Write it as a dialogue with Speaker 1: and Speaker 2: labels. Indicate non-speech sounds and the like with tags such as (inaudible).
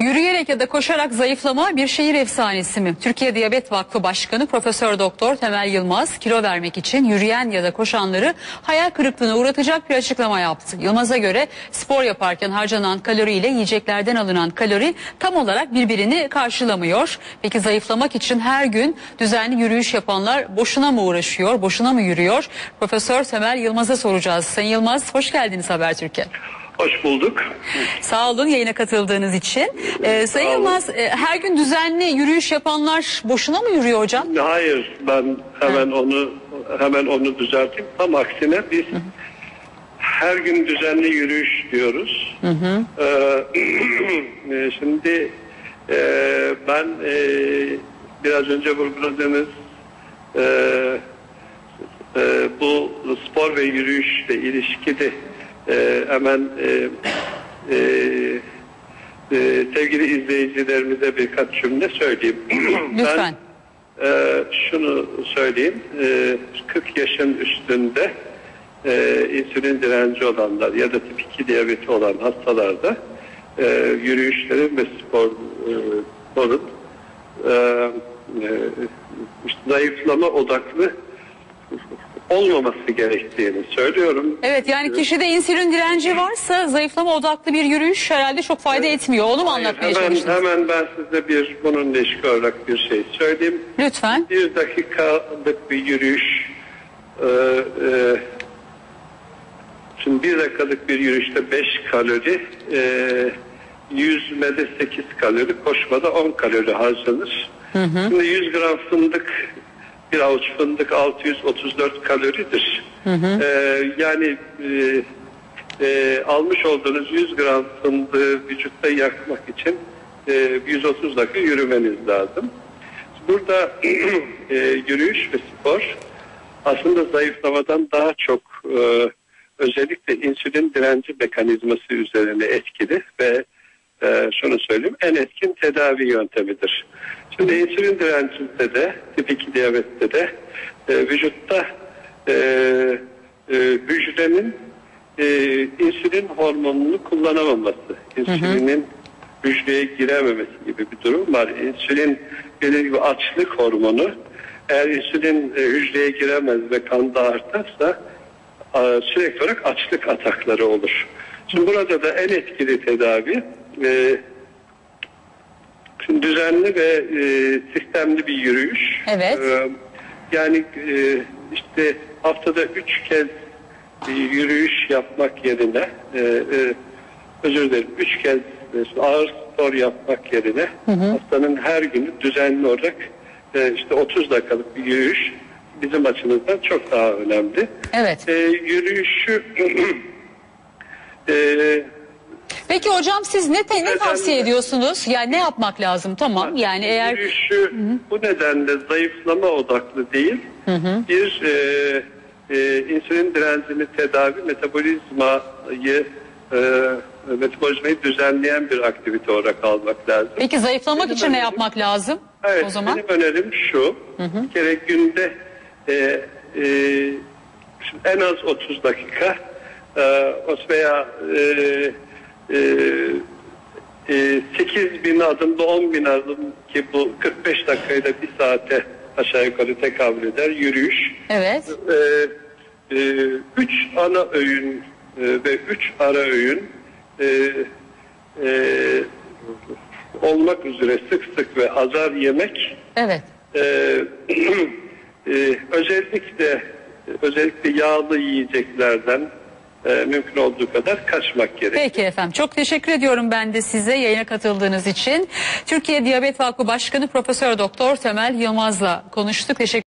Speaker 1: Yürüyerek ya da koşarak zayıflama bir şehir efsanesi mi? Türkiye Diyabet Vakfı Başkanı Profesör Doktor Temel Yılmaz kilo vermek için yürüyen ya da koşanları hayal kırıklığına uğratacak bir açıklama yaptı. Yılmaz'a göre spor yaparken harcanan kalori ile yiyeceklerden alınan kalori tam olarak birbirini karşılamıyor. Peki zayıflamak için her gün düzenli yürüyüş yapanlar boşuna mı uğraşıyor, boşuna mı yürüyor? Profesör Temel Yılmaz'a soracağız. Sayın Yılmaz hoş geldiniz Habertürk'e.
Speaker 2: Hoş bulduk.
Speaker 1: Sağ olun yayına katıldığınız için. Ee, Sayın. Yılmaz e, her gün düzenli yürüyüş yapanlar boşuna mı yürüyor hocam?
Speaker 2: Hayır, ben hemen onu hemen onu düzelteyim. Tam aksine biz her gün düzenli yürüyüş diyoruz. Ee, (clears throat) e, şimdi e, ben e, biraz önce vurguladığınız e, e, bu spor ve yürüyüşle ilişkili e, hemen e, e, e, sevgili izleyicilerimize birkaç cümle söyleyeyim. (clears throat)
Speaker 1: Lütfen.
Speaker 2: Ben e, şunu söyleyeyim. E, 40 yaşın üstünde e, insülin direnci olanlar ya da tip 2 diyabeti olan hastalarda e, yürüyüşlerin ve spor, e, sporun e, e, zayıflama odaklı olmaması gerektiğini söylüyorum.
Speaker 1: Evet yani kişide insülin direnci varsa zayıflama odaklı bir yürüyüş herhalde çok fayda etmiyor. Onu mu anlatmaya
Speaker 2: hemen,
Speaker 1: çalıştınız?
Speaker 2: hemen ben size bir bununla ilişki olarak bir şey söyleyeyim.
Speaker 1: Lütfen.
Speaker 2: Bir dakikalık bir yürüyüş e, e, şimdi bir dakikalık bir yürüyüşte 5 kalori e, yüzmede 8 kalori koşmada 10 kalori harcanır. Şimdi 100 gram fındık bir avuç fındık 634 kaloridir. E, yani e, e, almış olduğunuz 100 gram fındığı vücutta yakmak için e, 130 dakika yürümeniz lazım. Burada (clears throat) e, yürüyüş ve spor aslında zayıflamadan daha çok e, özellikle insülin direnci mekanizması üzerine etkili ve e, şunu söyleyeyim en etkin tedavi yöntemidir. Şimdi insülin direncinde de tip 2 diyabette de e, vücutta e, e, hücrenin e, insülin hormonunu kullanamaması, insülinin hücreye girememesi gibi bir durum var. İnsülin dediğim gibi açlık hormonu eğer insülin e, hücreye giremez ve kanda artarsa e, sürekli olarak açlık atakları olur. Şimdi burada da en etkili tedavi e, düzenli ve e, sistemli bir yürüyüş.
Speaker 1: Evet.
Speaker 2: E, yani e, işte haftada üç kez e, yürüyüş yapmak yerine e, e, özür dilerim üç kez e, ağır spor yapmak yerine haftanın her günü düzenli olarak e, işte 30 dakikalık bir yürüyüş bizim açımızdan çok daha önemli.
Speaker 1: Evet.
Speaker 2: E, yürüyüşü (clears throat) e,
Speaker 1: Peki hocam siz ne, ne
Speaker 2: Neden-
Speaker 1: tavsiye ediyorsunuz? Yani ne yapmak lazım? Tamam yani eğer
Speaker 2: Yürüyüşü bu nedenle zayıflama odaklı değil. Bir e, e, insülin direncini tedavi metabolizmayı e, metabolizmayı düzenleyen bir aktivite olarak almak lazım.
Speaker 1: peki zayıflamak için ne yapmak lazım?
Speaker 2: Evet,
Speaker 1: o zaman
Speaker 2: benim önerim şu. Bir kere günde e, e, şimdi en az 30 dakika e, veya e, e, e, 8 bin adımda 10 bin adım ki bu 45 dakikayla bir saate aşağı yukarı tekabül eder yürüyüş.
Speaker 1: evet.
Speaker 2: E, e, üç ana öğün e, ve üç ara öğün e, e, olmak üzere sık sık ve azar yemek
Speaker 1: Evet.
Speaker 2: e, (clears throat) e, özellikle özellikle yağlı yiyeceklerden e, mümkün olduğu kadar kaçmak gerekir.
Speaker 1: Peki efendim. Çok teşekkür ediyorum ben de size yayına katıldığınız için. Türkiye Diyabet Vakfı Başkanı Profesör Doktor Temel Yılmaz'la konuştuk. Teşekkür